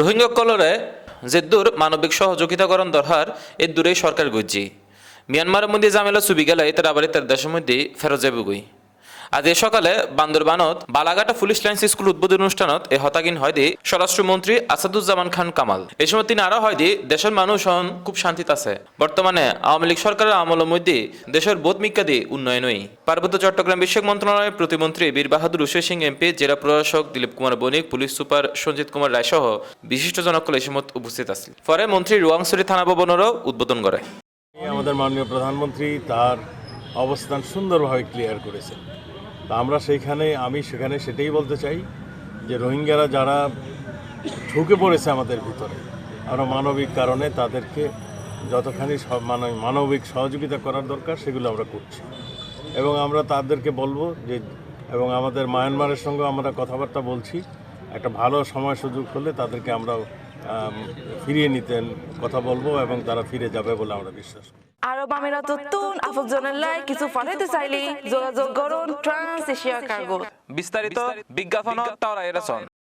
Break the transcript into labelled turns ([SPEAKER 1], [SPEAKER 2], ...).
[SPEAKER 1] রোহিঙ্গা কলরে দূর মানবিক সহযোগিতাকরণ দরহার এ দূরেই সরকার গুজি মিয়ানমারের মধ্যে জামেলা সুবি গেলে তারা আবার তার দেশের মধ্যে ফেরত যাবে গুই আজি সকালে বান্দরবানত বালাঘাটা পুলিশ লাইন্স স্কুল উদ্বোধন অনুষ্ঠানত এ হতাগিন হয় দি স্বরাষ্ট্রমন্ত্রী আসাদুজ্জামান খান কামাল এই সময় তিনি আরো হয় দি দেশের মানুষ হন খুব শান্তিতে আছে বর্তমানে আওয়ামী লীগ সরকারের আমল মধ্যে দেশের বোধ মিক্কাদি উন্নয়নই পার্বত্য চট্টগ্রাম বিষয়ক মন্ত্রণালয়ের প্রতিমন্ত্রী বীর বাহাদুর উষে সিং এমপি জেলা প্রশাসক দিলীপ কুমার বণিক পুলিশ সুপার সঞ্জিত কুমার রায় সহ বিশিষ্ট জনকল এই সময় উপস্থিত আছে পরে মন্ত্রী রুয়াংসুরি থানা ভবনেরও উদ্বোধন করে
[SPEAKER 2] আমাদের মাননীয় প্রধানমন্ত্রী তার অবস্থান সুন্দরভাবে ক্লিয়ার করেছে তা আমরা সেইখানে আমি সেখানে সেটাই বলতে চাই যে রোহিঙ্গারা যারা ঢুকে পড়েছে আমাদের ভিতরে আমরা মানবিক কারণে তাদেরকে যতখানি মানে মানবিক সহযোগিতা করার দরকার সেগুলো আমরা করছি এবং আমরা তাদেরকে বলবো যে এবং আমাদের মায়ানমারের সঙ্গে আমরা কথাবার্তা বলছি একটা ভালো সময় সুযোগ হলে তাদেরকে আমরা ফিরিয়ে নিতেন কথা বলবো এবং তারা ফিরে যাবে বলে আমরা বিশ্বাস করি
[SPEAKER 3] আরব আমিরাত তুন আফজনের কিছু ফলাইতে চাইলে যোগাযোগ করুন ট্রান্স এশিয়া কার্গো
[SPEAKER 4] বিস্তারিত বিজ্ঞাপন তারা রচন